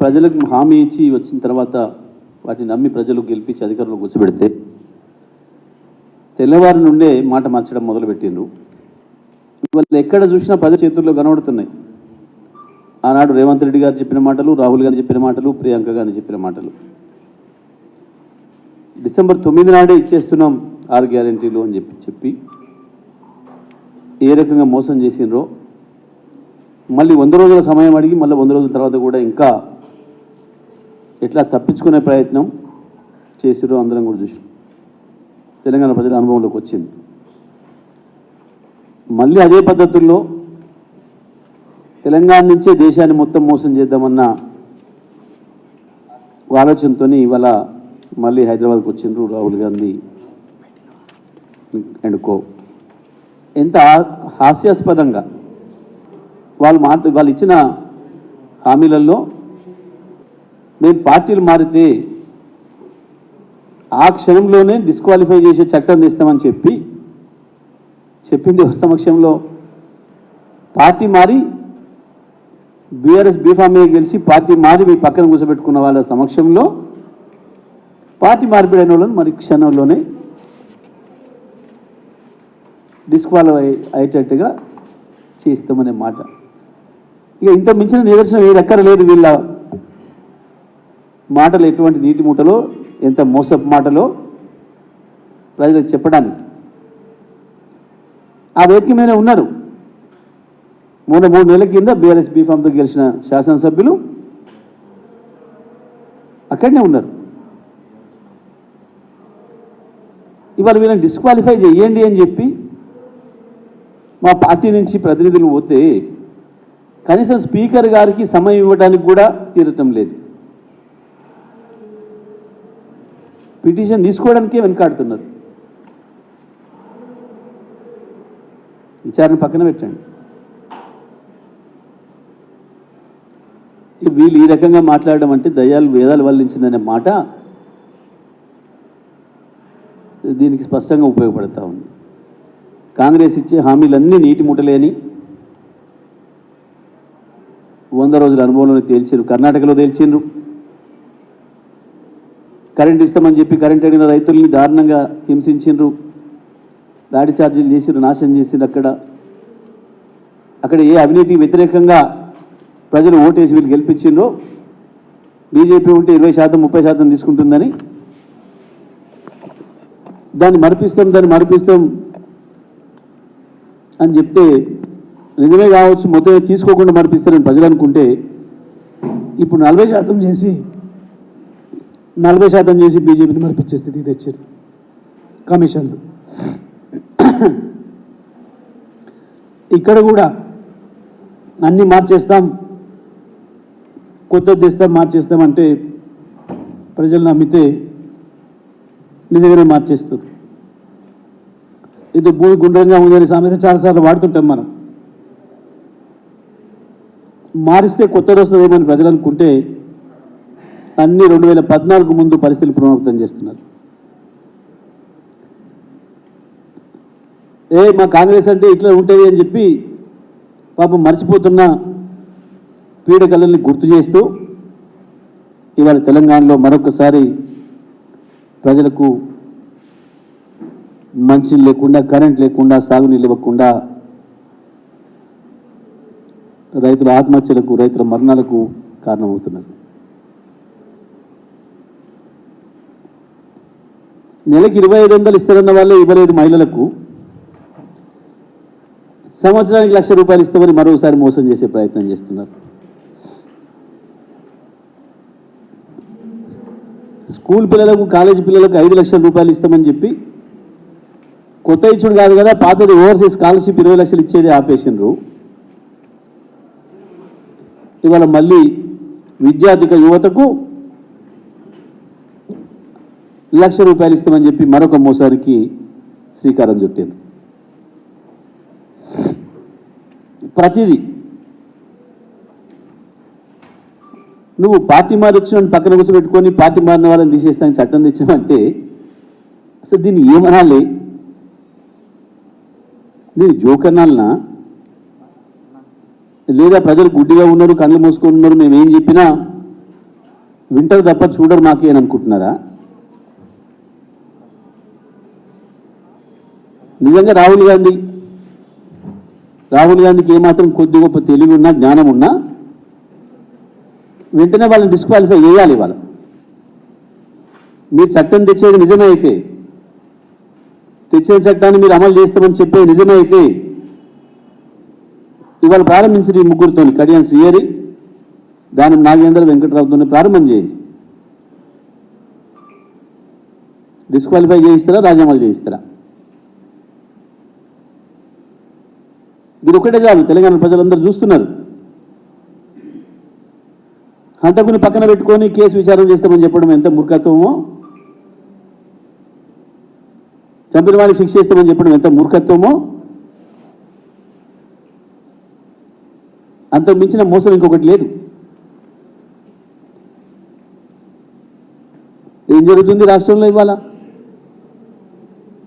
ప్రజలకు హామీ ఇచ్చి వచ్చిన తర్వాత వాటిని నమ్మి ప్రజలు గెలిపించి అధికారంలో కూర్చోబెడితే తెల్లవారి నుండే మాట మార్చడం మొదలుపెట్టిండ్రు. ఇవాళ ఎక్కడ చూసినా ప్రజల చేతుల్లో కనబడుతున్నాయి. ఆనాడు రేవంత్ రెడ్డి గారు చెప్పిన మాటలు రాహుల్ గారు చెప్పిన మాటలు ప్రియాంక గాంధీ చెప్పిన మాటలు. డిసెంబర్ తొమ్మిది నాడే ఇచ్చేస్తున్నాం ఆరు గ్యారెంటీలు అని చెప్పి చెప్పి ఏ రకంగా మోసం చేసిండ్రో మళ్ళీ వంద రోజుల సమయం అడిగి మళ్ళీ వంద రోజుల తర్వాత కూడా ఇంకా ఎట్లా తప్పించుకునే ప్రయత్నం చేసిరో అందరం కూడా చూసి తెలంగాణ ప్రజల అనుభవంలోకి వచ్చింది. మళ్ళీ అదే పద్ధతుల్లో తెలంగాణ నుంచే దేశాన్ని మొత్తం మోసం చేద్దామన్న ఆలోచనతో ఇవాళ మళ్ళీ హైదరాబాద్కి వచ్చిండ్రు రాహుల్ గాంధీ అండ్ కో. ఎంత హాస్యాస్పదంగా వాళ్ళు మాట వాళ్ళు ఇచ్చిన హామీలలో మేము పార్టీలు మారితే ఆ క్షణంలోనే డిస్క్వాలిఫై చేసే చట్టం తీస్తామని చెప్పి చెప్పింది ఎవరి సమక్షంలో? పార్టీ మారి బీఆర్ఎస్ బీఫామ్ గెలిచి పార్టీ మారి మీ పక్కన కూర్చోబెట్టుకున్న వాళ్ళ సమక్షంలో పార్టీ మార్పిడైన వాళ్ళని మరి క్షణంలోనే డిస్క్వాలిఫై అయ్యేటట్టుగా చేస్తామనే మాట. ఇక ఇంత మించిన నిదర్శనం ఏది ఎక్కడ లేదు వీళ్ళ మాటలు ఎటువంటి నీటి మూటలో ఎంత మోసపు మాటలో ప్రజలకు చెప్పడానికి. ఆ వేదిక మీద ఉన్నారు. మూడు మూడు నెలల కింద బీఆర్ఎస్ బీఫామ్తో గెలిచిన శాసనసభ్యులు అక్కడనే ఉన్నారు. ఇవాళ వీళ్ళని డిస్క్వాలిఫై చేయండి అని చెప్పి మా పార్టీ నుంచి ప్రతినిధులు పోతే కనీసం స్పీకర్ గారికి సమయం ఇవ్వడానికి కూడా తీరటం లేదు. పిటిషన్ తీసుకోవడానికే వెనకాడుతున్నారు. విచారణ పక్కన పెట్టండి. వీళ్ళు ఈ రకంగా మాట్లాడడం అంటే దయ్యాలు వేదాలు వల్లించిందనే మాట దీనికి స్పష్టంగా ఉపయోగపడతా ఉంది. కాంగ్రెస్ ఇచ్చే హామీలన్నీ నీటి ముట్టలేని వంద రోజుల అనుభవంలో తేల్చారు కర్ణాటకలో తేల్చిండ్రు కరెంట్ ఇస్తామని చెప్పి కరెంట్ అడిగిన రైతుల్ని దారుణంగా హింసించిండ్రు దాడి ఛార్జీలు చేసిరు నాశనం చేసిండ్రు అక్కడ. అక్కడ ఏ అవినీతికి వ్యతిరేకంగా ప్రజలు ఓటేసి వీళ్ళు గెలిపించిండ్రో బీజేపీ ఉంటే ఇరవై శాతం ముప్పై శాతం తీసుకుంటుందని. దాన్ని మరిపిస్తాం దాన్ని మరిపిస్తాం అని చెప్తే నిజమే కావచ్చు మొత్తం తీసుకోకుండా మరిపిస్తారని ప్రజలు అనుకుంటే ఇప్పుడు నలభై శాతం చేసి నలభై శాతం చేసి బీజేపీని మరిపించే స్థితికి తెచ్చారు కమిషన్లు. ఇక్కడ కూడా అన్నీ మార్చేస్తాం కొత్త తెస్తాం మార్చేస్తాం అంటే ప్రజలు నమ్మితే నిజంగానే మార్చేస్తారు. ఇది భూమి గుండ్రంగా ఉందని సామెత చాలాసార్లు వాడుతుంటాం మనం. మారిస్తే కొత్తది వస్తుందేమని ప్రజలు అనుకుంటే అన్ని రెండు వేల పద్నాలుగు ముందు పరిస్థితులు పునరావృతం చేస్తున్నారు. ఏ మా కాంగ్రెస్ అంటే ఇట్లా ఉంటుంది అని చెప్పి పాపం మర్చిపోతున్న పీడకలల్ని గుర్తు చేస్తూ ఇవాళ తెలంగాణలో మరొకసారి ప్రజలకు మంచి లేకుండా కరెంట్ లేకుండా సాగునీళ్ళు ఇవ్వకుండా రైతుల ఆత్మహత్యలకు రైతుల మరణాలకు కారణమవుతున్నారు నెలకి ఇరవై ఐదు వందలు ఇస్తారన్న వాళ్ళే ఇవ్వలేదు మహిళలకు. సంవత్సరానికి లక్ష రూపాయలు ఇస్తామని మరోసారి మోసం చేసే ప్రయత్నం చేస్తున్నారు. స్కూల్ పిల్లలకు కాలేజీ పిల్లలకు ఐదు లక్షల రూపాయలు ఇస్తామని చెప్పి కొత్త ఇచ్చుడు కాదు కదా పాతది ఓవర్సీస్ స్కాలర్షిప్ ఇరవై లక్షలు ఇచ్చేది రూ ఇవాళ మళ్ళీ విద్యార్థిక యువతకు లక్ష రూపాయలు ఇస్తామని చెప్పి మరొక మోసారికి శ్రీకారం చుట్టాను ప్రతిదీ. నువ్వు పార్టీ మారి పక్కన కూర్చోబెట్టుకొని పార్టీ మారిన వాళ్ళని తీసేస్తానికి చట్టం తెచ్చామంటే అసలు దీన్ని ఏమనాలి? దీన్ని జోకనాలనా లేదా ప్రజలు గుడ్డిగా ఉన్నారు కళ్ళు మూసుకొని ఉన్నారు మేము ఏం చెప్పినా వింటర్ తప్ప చూడరు మాకే అని అనుకుంటున్నారా? నిజంగా రాహుల్ గాంధీ రాహుల్ గాంధీకి ఏమాత్రం కొద్ది గొప్ప తెలివి ఉన్నా జ్ఞానం ఉన్నా వెంటనే వాళ్ళని డిస్క్వాలిఫై చేయాలి వాళ్ళు. మీరు చట్టం తెచ్చేది నిజమే అయితే తెచ్చిన చట్టాన్ని మీరు అమలు చేస్తామని చెప్పేది నిజమే అయితే ఇవాళ ప్రారంభించిన ఈ ముగ్గురితో కడియాన్ శ్రీయరి దాని నాగేంద్ర వెంకటరావుతో ప్రారంభం చేయండి. డిస్క్వాలిఫై చేయిస్తారా రాజీనామాలు చేయిస్తారా? ఇది ఒకటే చాలు తెలంగాణ ప్రజలందరూ చూస్తున్నారు. హంతకుని పక్కన పెట్టుకొని కేసు విచారణ చేస్తామని చెప్పడం ఎంత మూర్ఖత్వమో? చంపిన వారికి శిక్ష ఇస్తామని చెప్పడం ఎంత మూర్ఖత్వమో? అంత మించిన మోసం ఇంకొకటి లేదు. ఏం జరుగుతుంది రాష్ట్రంలో ఇవాళ?